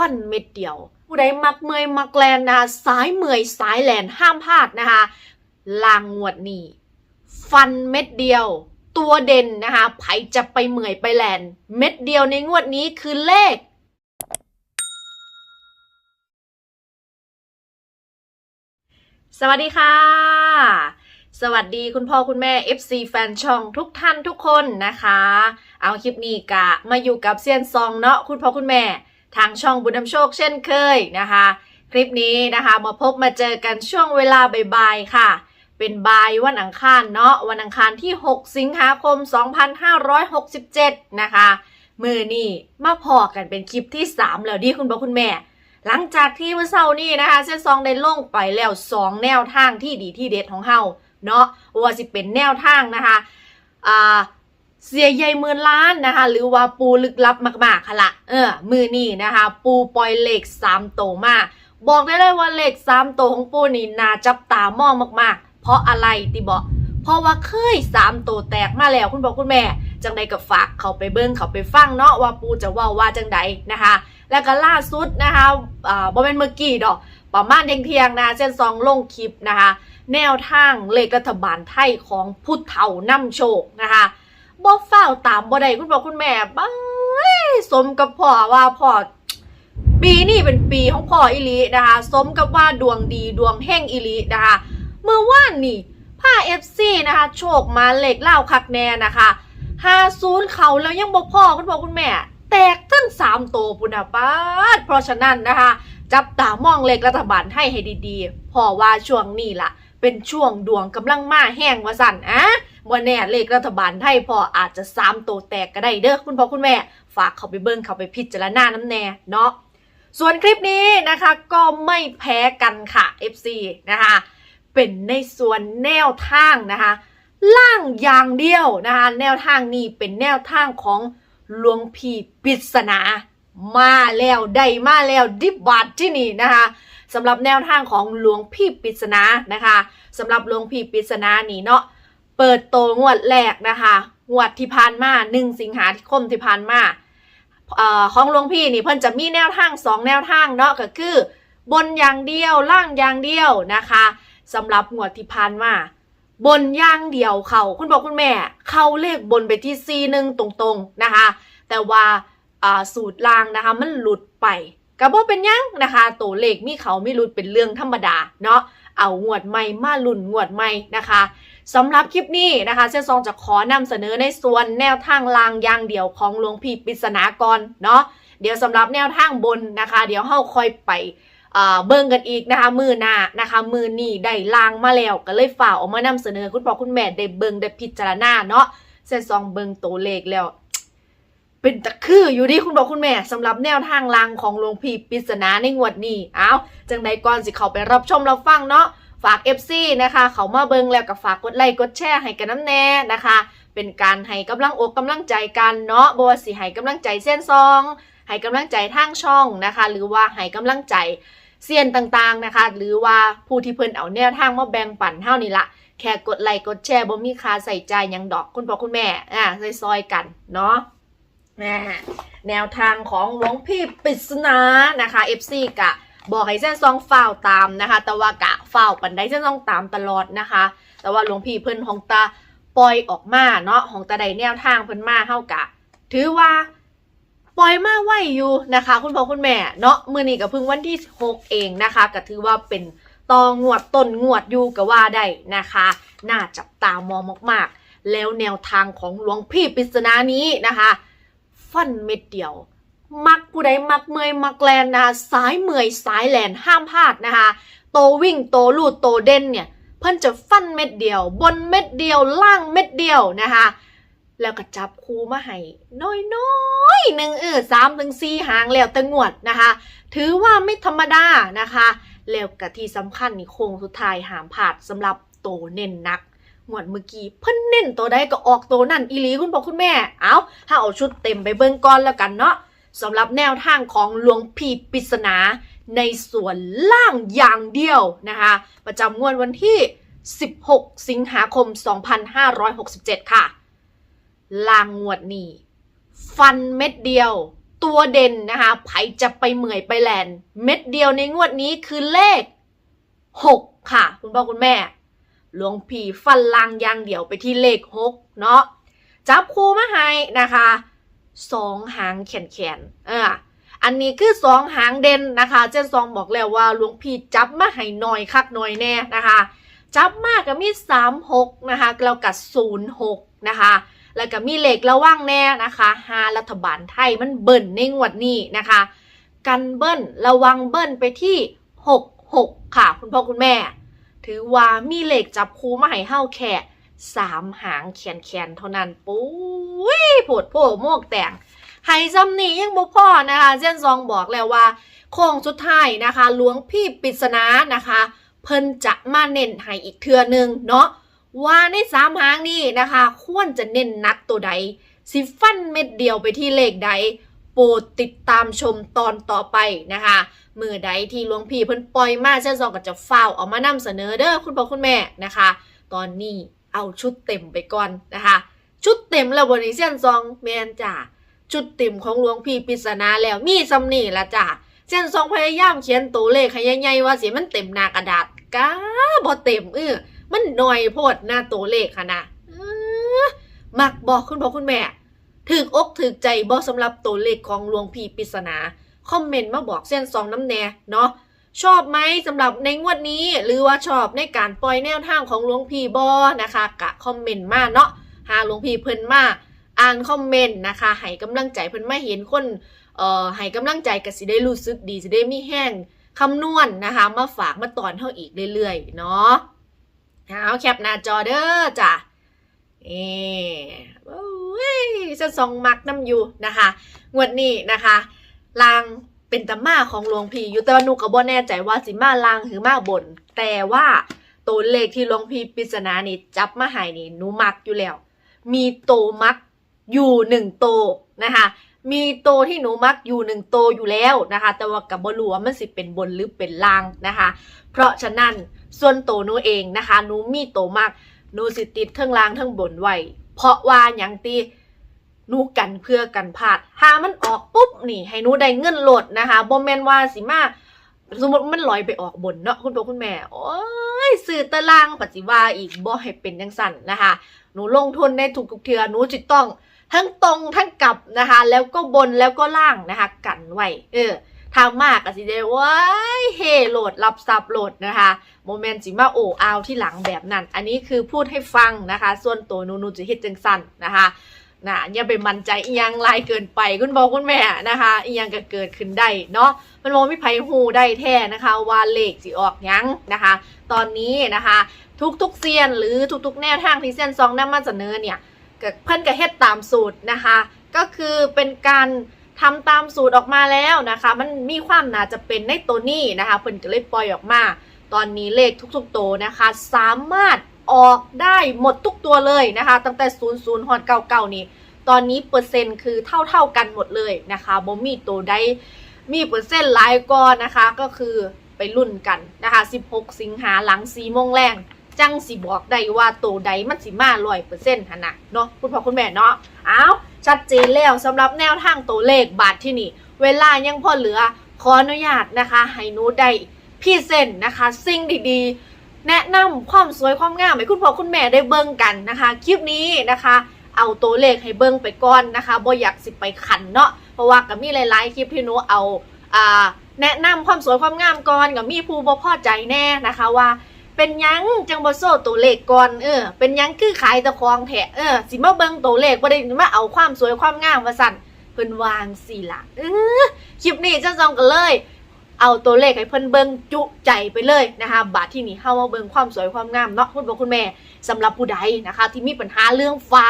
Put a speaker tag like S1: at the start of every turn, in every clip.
S1: ฟันเม็ดเดียว ผู้ใดมักเมยมักแลนนะคะสายเมยสายแลนห้ามพลาดนะคะลางงวดนี้ฟันเม็ดเดียว ตัวเด่นนะคะไผจะไปเหมยไปแลนเม็ดเดียวในงวดนี้คือเลขสวัสดีค่ะ สวัสดีคุณพ่อคุณแม่ FC แฟนช่องทุกท่านทุกคนนะคะ เอาคลิปนี้กะมาอยู่กับเซียนซองเนาะคุณพ่อคุณแม่ ทางช่องบุญนำโชคเช่นเคยนะคะ คลิปนี้นะคะมาพบมาเจอกันช่วงเวลาบ่ายๆค่ะ เป็นบ่ายวันอังคารเนาะวันอังคารที่ 6 สิงหาคม 2567 นะคะมือนี่มาพอกันเป็นคลิปที่ 3 แล้วดีคุณพ่อคุณแม่ หลังจากที่เมื่อเช้านี้นะคะเส้นซองได้ลงไปแล้ว 2 แนวทางที่ดีที่เด็ดของเฮาเนาะว่าสิเป็นแนวทางนะคะอ่า เสียใหญ่หมื่นล้านนะคะ หรือว่าปูลึกลับมากๆค่ะละเออ มือนี่นะคะ ปูปล่อยเหล็ก3โตมาบอกได้เลยว่าเหล็ก3โตของปูนี่น่าจับตามองมากๆ เพราะอะไรติบอกเพราะว่าเคย3โตแตกมาแล้วคุณบอกคุณแม่ จังใดกับฝากเขาไปเบิ้งเขาไปฟังเนาะว่าปูจะว่าว่าจังใดนะคะ แล้วก็ล่าสุดนะคะอ่าบ่เป็นเมื่อกี้ดอกประมาณเที่ยงนะเส้นซองลงคลิปนะคะ แนวทางเลขรัฐบาลไทยของพุทธเถานำโชคนะคะ บ่เฝ้าตามบ่ได้คุณพ่อคุณแม่บ้ายสมกับพ่อว่าพ่อปีนี้เป็นปีของพ่ออิลีนะคะสมกับว่าดวงดีดวงแห่งอิลีนะคะเมื่อว่านนี่ผ้าเอฟซีนะคะโชคมาเหล็กเล่าคักแน่นะคะห้าศูนย์เขาแล้วยังบอกพ่อคุณพ่อคุณแม่ แตกทั้งสามโตปุณปาดเพราะฉะนั้นนะคะ จับตามองเลขรัฐบาลให้ให้ดีๆเพอว่าช่วงนี้ล่ะ เป็นช่วงดวงกำลังมาแห้งว่าสั่นอะ บ่แน่เลขรัฐบาลไทยพออาจจะสามโตแตกก็ได้เด้อคุณพ่อคุณแม่ ฝากเขาไปเบิ่งเขาไปพิจารณาน้ำแน่เนาะส่วนคลิปนี้นะคะก็ไม่แพ้กันค่ะ FC นะคะเป็นในส่วนแนวทางนะคะล่างอย่างเดียวนะคะแนวทางนี้เป็นแนวทางของหลวงพี่ปริศนา มาแล้วได้มาแล้วดิบบาทที่นี่นะคะสำหรับแนวทางของหลวงพี่ปริศนานะคะสำหรับหลวงพี่ปริศนานี่เนาะ เปิดโตงวดแรกนะคะงวดที่ผ่านมาหนึ่งสิงหาคมที่ผ่านมาอของหลวงพี่นี่เพิ่นจะมีแนวทางสองแนวทางเนาะก็คือบนอย่างเดียวล่างอย่างเดียวนะคะสำหรับงวดที่ผ่านมาบนย่างเดียวเขาคุณบอกคุณแม่เข้าเลขบนไปที่ซีหนึ่งตรงๆนะคะ แต่ว่าสูตรล่างนะคะมันหลุดไปก็บ่เป็นยังนะคะตัวเลขมีเขาไม่หลุดเป็นเรื่องธรรมดาเนาะเอางวดใหม่มาลุ่นงวดใหม่นะคะ สำหรับคลิปนี้นะคะเซนซองจะขอนำเสนอในส่วนแนวทางลางยางเดี่ยวของหลวงพี่ปริศนากรเนาะเดี๋ยวสำหรับแนวทางบนนะคะ เดี๋ยวเฮาค่อยไปเบิ่งกันอีกนะคะ มือหน้านะคะ มือนี่ได้ลางมาแล้วก็เลยฝ่าออกมานำเสนอคุณพ่อคุณแม่ได้เบิ่งได้พิจารณาเนาะเส้นซองเบิ่งตัวเลขแล้ว เป็นตะคืออยู่ดีคุณพ่อคุณแม่สำหรับแนวทางลางของหลวงพี่ปริศนาในงวดนี้เอาจังใดก่อนสิเขาไปรับชมรับฟังเนาะ ฝาก FC นะคะ เขามาเบิงแล้วก็ฝากกดไลค์กดแชร์ให้กันน้ำแน่นะคะ เป็นการให้กำลังอกกำลังใจกันเนาะบวสิให้กำลังใจเส้นซองให้กำลังใจทางช่องนะคะ หรือว่าให้กำลังใจเซียนต่างๆนะคะ หรือว่าผู้ที่เพิ่นเอาแนวทางมาแบ่งปันเท่านี้ละแค่กดไลค์กดแชร์บ่มีค่าใส่ใจยังดอกคุณพ่อคุณแม่อ่าซอยๆกันเนาะแม่แนวทางของหลวงพี่ปริศนานะคะ FC กะ บอกให้เส้นซองฝ้าวตามนะคะ แต่ว่ากะฝ้าวปันได้เส้นซองตามตลอดนะคะ แต่ว่าหลวงพี่เพิ่นของตาปล่อยออกมาเนาะของตาใดแนวทางเพิ่นมาเฮากะ ถือว่าปล่อยมาไหวอยู่นะคะ คุณพ่อคุณแม่เนาะมือนี้ก็เพิ่งวันที่ 6 เองนะคะก็ถือว่าเป็นตองวดต้นงวดอยู่ก็ว่าได้นะคะ น่าจับตามองมากๆ แล้วแนวทางของหลวงพี่ปริศนานี้นะคะ ฟันเม็ดเดียว มักผู้ใดมักเมยมักแลนนะคะสายเมยสายแลนห้ามพลาดนะคะโตวิ่งโตลูดโตเด่นเนี่ยเพิ่นจะฟันเม็ดเดียว บนเม็ดเดียวล่างเม็ดเดียวนะคะแล้วก็จับคูมาให้น้อยๆหนึ่งเออสามถึงสี่หางแล้วแต่งวดนะคะ ถือว่าไม่ธรรมดานะคะแล้วก็ที่สำคัญนี่โค้งสุดท้ายหามผาดสำหรับโตเน้นนักงวดเมื่อกี้เพิ่นเน้นตัวใดก็ออกตัวนั่นอีหลีคุณพ่อคุณแม่ เอาถ้าเอาชุดเต็มไปเบิ่งก่อนแล้วกันเนาะ สำหรับแนวทางของหลวงพี่ปริศนาในส่วนล่างอย่างเดียวนะคะ ประจำงวดวันที่ 16 สิงหาคม 2567 ค่ะลางงวดนี้ ฟันเม็ดเดียว ตัวเด่นนะคะไผจะไปเหมื่อยไปแลนเม็ดเดียวในงวดนี้คือเลข 6 ค่ะ คุณพ่อคุณแม่ หลวงพี่ฟันลางอยางเดี่ยวไปที่เลข 6 เนาะจับครูมาให้นะคะ สองหางแขนแขนๆเอออันนี้คือสองหางเด่นนะคะ เจนซองบอกแล้วว่าหลวงพี่จับมาให้หน่อยคักหน่อยแน่นะคะ จับมากก็มี3 6นะคะแล้วกับ0 6นะคะแล้วก็มีเหล็กระว่างแน่นะคะหารัฐบาลไทยมันเบิ่นในงวดนี้นะคะ กันเบิ้ลระวังเบิ้ลไปที่6 6ค่ะ คุณพ่อคุณแม่ ถือว่ามีเหล็กจับคูมาให้เฮาแค่ สามหางแขนแขนๆเท่านั้นปุ้ยผดโผโมกแต่งไฮซัมนี่ยังบ่พอนะคะเจนซองบอกแล้วว่า โค้งสุดท้ายนะคะหลวงพี่ปิศนานะคะ เพิ่นจะมาเน้นให้อีกเทือหนึงเนาะว่าในสามหางนี้นะคะ ควรจะเน้นนักตัวใดสิฟันเม็ดเดียวไปที่เลขใด โปรดติดตามชมตอนต่อไปนะคะมือใดที่หลวงพี่เพิ่นปล่อยมาเช่นซองก็จะฟ้าวเอามานำเสนอเด้อคุณพ่อคุณแม่นะคะ ตอนนี้ เอาชุดเต็มไปก่อนนะคะ ชุดเต็มแล้วบนนี้เส้นซองแมนจ้าชุดเต็มของหลวงพี่ปริศนาแล้วมีซำนี่ละจ้าเส้นซองพยายามเขียนตัวเลขให้ใหญ่ๆว่าสิมันเต็มหน้ากระดาษก้าบ่เต็มเออมันหน่อยโพดหน้าตัวเลขค่ะนะเออมักบอกคุณพ่อคุณแม่ถึกอกถึกใจบอสำหรับตัวเลขของหลวงพี่ปริศนา คอมเมนต์มาบอกเส้นสองน้ำแน่เนาะ ชอบไหมสำหรับในงวดนี้ หรือว่าชอบในการปล่อยแนวทางของหลวงพี่บอนะคะกะคอมเมนต์มาเนาะหาหลวงพี่เพิ่นมาอ่านคอมเมนต์นะคะให้กำลังใจเพิ่นมาเห็นคนเอ่อให้กำลังใจก็สิได้รู้สึกดีสิได้มีแห้งคำนวณนะคะ มาฝากมาตอนเท่าอีกเรื่อยๆ เนาะเอาแคปหน้าจอเด้อจ้ะเอโอ้ยจะซองมักน้ำอยู่นะคะ งวดนี้นะคะลาง เป็นตำมาของหลวงพี่อยู่แต่ว่าหนูก็บ่แน่ใจว่าสิมาลางหรือมาบน แต่ว่าตัวเลขที่หลวงพี่ปริศนานี่จับมาให้นี่หนูมักอยู่แล้ว มีโตมักอยู่หนึ่งโตนะคะมีโตที่หนูมักอยู่หนึ่งโตอยู่แล้วนะคะ แต่ว่ากับบรู้ว่ามันสิเป็นบนหรือเป็นล่างนะคะ เพราะฉะนั้นส่วนโตหนูเองนะคะหนูมีโตมักหนูสิติดเทั้งล่างเทั้งบนไว้เพราะว่าอย่างตี นูกันเพื่อกันพลาดหามันออกปุ๊บนี่ ให้หนูได้เงินโหลดนะคะบ่แมนว่าสิมาสมมติมันลอยไปออกบนเนาะคุณพ่อคุณแม่ โอ้ยสื่อตารางปัจจิวาอีกบ่ให้เป็นจังสั่นนะคะ หนูลงทุนในทุกเทือหนูจิตต้อง ทั้งตรงทั้งกลับนะคะ แล้วก็บนแล้วก็ล่างนะคะ กันไว้เออทางมากก็สิได้ว้ายเฮโหลดรับซับโหลดนะคะโมเมนต์สิมาโออาวที่หลังแบบนั้น อันนี้คือพูดให้ฟังนะคะ ส่วนตัวหนูหนูจะเฮ็ดจังสั้นนะคะ นะอย่าไปมั่นใจอียังลายเกินไปคุณบอคุณแม่นะคะอียังก็เกิดขึ้นได้เนาะมันมองไม่ไผฮูได้แท้นะคะว่าเลขสิออกยังนะคะ ตอนนี้นะคะทุกๆเซียนหรือทุกๆแนวทางที่เซียนซองนำมาเสนอเนี่ยเพิ่นก็เฮ็ดตามสูตรนะคะ ก็คือเป็นการทำตามสูตรออกมาแล้วนะคะ มันมีความน่าจะเป็นในตัวนี้นะคะเพิ่นก็เลยปล่อยออกมา ตอนนี้เลขทุกๆโตนะคะ สามารถ ออกได้หมดทุกตัวเลยนะคะ ตั้งแต่ 0 0ฮอด99นี้ตอนนี้เปอร์เซ็นต์คือเท่าๆกันหมดเลยนะคะบ่มีตัวใดมีเปอร์เซ็นต์หลายก้อนนะคะ ก็คือไปรุ่นกันนะคะ 16 สิงหาหลัง4โมงแรงจังสิบอกได้ว่าตัวใดมันสิมา100%หั่นน่ะเนาะคุณพ่อคุณแม่เนาะอ้าวชัดเจนแล้วสำหรับแนวทางตัวเลขบาทที่นี่ เวลายังพอเหลือขออนุญาตนะคะ ให้หนูได้พี่เซนนะคะ สิ่งดีๆ แนะนำความสวยความงามให้คุณพ่อคุณแม่ได้เบิ่งกันนะคะ คลิปนี้นะคะ เอาตัวเลขให้เบิ่งไปก่อนนะคะบ่อยากสิไปขันเนาะเพราะว่าก็มีหลายๆ คลิปที่หนูเอาอ่าแนะนำความสวยความงามก่อนก็มีผู้บ่พอใจแน่นะคะว่าเป็นยังจังบ่โซ่ตัวเลขก่อนเออเป็นยังคือขายตะคองแทะเออสิมาเบิ่งตัวเลขบ่ได้มาเอาความสวยความงามว่าสั่นเพิ่นวางสิละเออคลิปนี้จังซองกันเลย เอาตัวเลขให้เพิ่นเบิ่งจุใจไปเลยนะคะบาทที่นี่เฮามาเบิ่งความสวยความงามเนาะคุณพ่อคุณแม่สำหรับผู้ใดนะคะ ที่มีปัญหาเรื่องฟ้า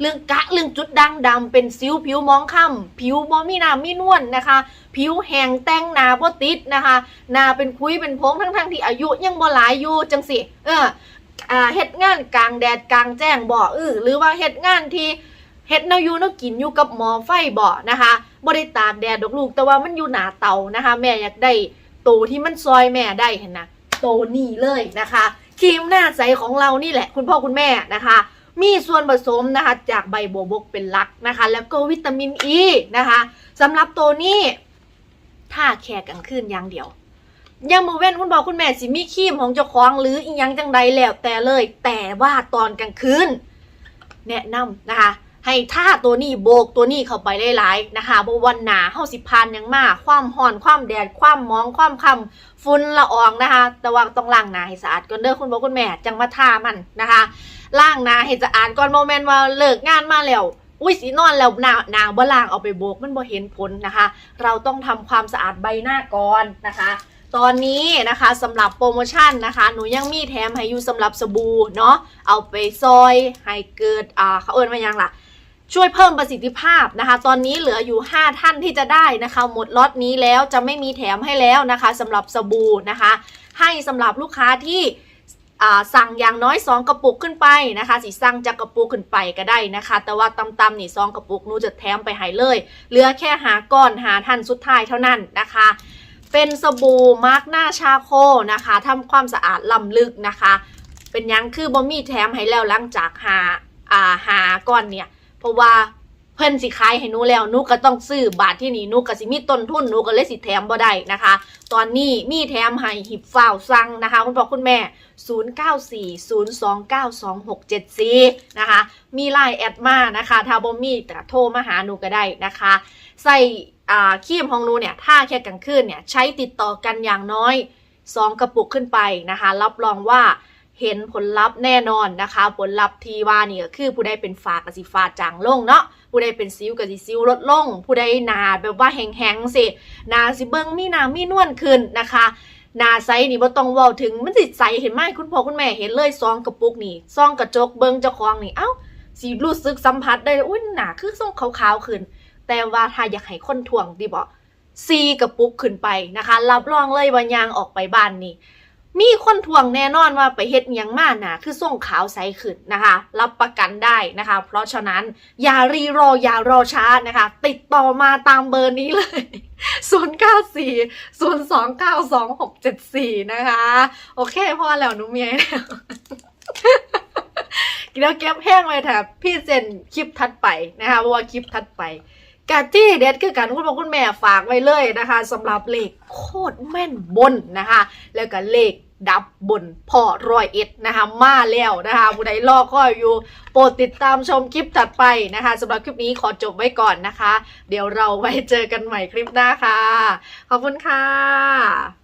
S1: เรื่องกะเรื่องจุดด่างดำเป็นสิวผิวมองค่ำผิวบ่มีน้ำมีนวลนะคะ ผิวแห้งแต่งหน้าบ่ติดนะคะหน้าเป็นคุยเป็นพงทั้งทั้งๆที่อายุยังบ่หลายอยู่จังสิเออเฮ็ดงานกลางแดดกลางแจ้งบ่เออหรือว่าเฮ็ดงานที่เฮ็ดแนวอยู่แนวกินอยู่กับหมอไฟบ่นะคะ บ่ได้ตากแดดดอกลูก แต่ว่ามันอยู่หนาเตานะคะ แม่อยากได้ตัวที่มันซอยแม่ได้เห็นนะตัวนี้เลยนะคะครีมหน้าใสของเรานี่แหละ คุณพ่อคุณแม่นะคะ มีส่วนผสมนะคะ จากใบบัวบกเป็นหลักนะคะ แล้วก็วิตามินอ e ีนะคะสำหรับตัวนี้ถ้าแค่กลางคืนอย่างเดียวยังมือเว้นคุณบอกคุณแม่สิมีครีมของเจ้าของหรืออีกยังจังใดแล้วแต่เลย แต่ว่าตอนกลางคืนแนะนำนะคะ ให้ท่าตัวนี้โบกตัวนี้เข้าไปหลายๆนะคะบวันหนาเฮาสิพานยังมากความห่อนความแดดความมองความคำฝุ่นละอองนะคะแต่ว่าต้องล้างหน้าให้สะอาดก่อนเด้อคุณบอคุณแม่จังมาท่ามันนะคะล้างหน้าให้สะอาดก่อนโมเมนต์ว่าเลิกงานมาแล้วอุ้ยสีนอนแล้วหนาหนาบ่ล้างเอาไปโบกมันบ่เห็นผลนะคะ เราต้องทำความสะอาดใบหน้าก่อนนะคะตอนนี้นะคะสำหรับโปรโมชั่นนะคะ หนูยังมีแถมให้อยู่สำหรับสบู่เนาะเอาไปซอยให้เกิดอ่าเขาเอิ้นว่ายังล่ะ ช่วยเพิ่มประสิทธิภาพนะคะ ตอนนี้เหลืออยู่ 5 ท่านที่จะได้นะคะ หมดล็อตนี้แล้วจะไม่มีแถมให้แล้วนะคะสำหรับสบู่นะคะ ให้สำหรับลูกค้าที่สั่งอย่างน้อย 2 กระปุกขึ้นไปนะคะสิสั่งจากกระปุกขึ้นไปก็ได้นะคะ แต่ว่าตำๆนี่ซองกระปุกนูจะแถมไปให้เลย เหลือแค่หาก้อนหาท่านสุดท้ายเท่านั้นนะคะ เป็นสบู่มาร์กหน้าชาโคนะคะทำความสะอาดล้ำลึกนะคะ เป็นยังคือบอมี่แถมให้แล้วหลังจากหาหาก้อนเนี่ย เพราะว่าเพิ่นสิขายให้หนูแล้วหนูก็ต้องซื้อบาทที่นี่หนูก็สิมีต้นทุนหนูก็เลยสิแถมบ่ได้นะคะ ตอนนี้มีแถมให้หิบฝ้าวสั่งนะคะ คุณพ่อคุณแม่ 0940292674 นะคะ มีไลน์แอดมานะคะถ้าบ่มีแต่โทรมาหาหนูก็ได้นะคะ ใส่ครีมของหนูเนี่ยถ้าแค่กลางคืนเนี่ยใช้ติดต่อกันอย่างน้อย 2 กระปุกขึ้นไปนะคะ รับรองว่า เห็นผลลัพธ์แน่นอนนะคะ ผลลัพธ์ที่ว่านี่ก็คือผู้ใดเป็นฝากสิฟาจางลงเนาะผู้ใดเป็นซิวกสิซิวลดลง ผู้ใดนาแบบว่าแห้งๆสินาสิเบิ้งมีนามีนวลขึ้นนะคะนาใสนี่บ่ต้องเว้าถึงมันสิใสเห็นไหมคุณพ่อคุณแม่เห็นเลยซองกระปุกนี่ซองกระจกเบิ้งเจ้าของนี่เอ้าสิรู้สึกสัมผัสได้อุ้ยหนาคือทรงขาวๆขึ้น แต่ว่าถ้าอยากให้คนถ่วงดีบอกซีกระปุกขึ้นไปนะคะ รับรองเลยว่ายางออกไปบ้านนี่ มีคนถ่วงแน่นอนว่าไปเฮ็ดยังมาหนาคือส่งขาวใสขึ้นนะคะ รับประกันได้นะคะ เพราะฉะนั้นอย่ารีรออย่ารอช้านะคะ ติดต่อมาตามเบอร์นี้เลย 094 029 2674 นะคะ โอเคพอแล้วหนุเมียแล้วกินแล้วเก็บแห้งไว้แถบพี่เจนคลิปทัดไปนะคะเพราะว่าคลิปทัดไป กาที่เด็ดคือการคุณพ่อคุณแม่ฝากไว้เลยนะคะสำหรับเลขโคตรแม่นบนนะคะ แล้วก็เลขดับบนพอรอยเอ็ดนะคะมาแล้วนะคะผู้ใดรอคอยอยู่โปรดติดตามชมคลิปถัดไปนะคะสำหรับคลิปนี้ขอจบไว้ก่อนนะคะ เดี๋ยวเราไว้เจอกันใหม่คลิปหน้าค่ะ ขอบคุณค่ะ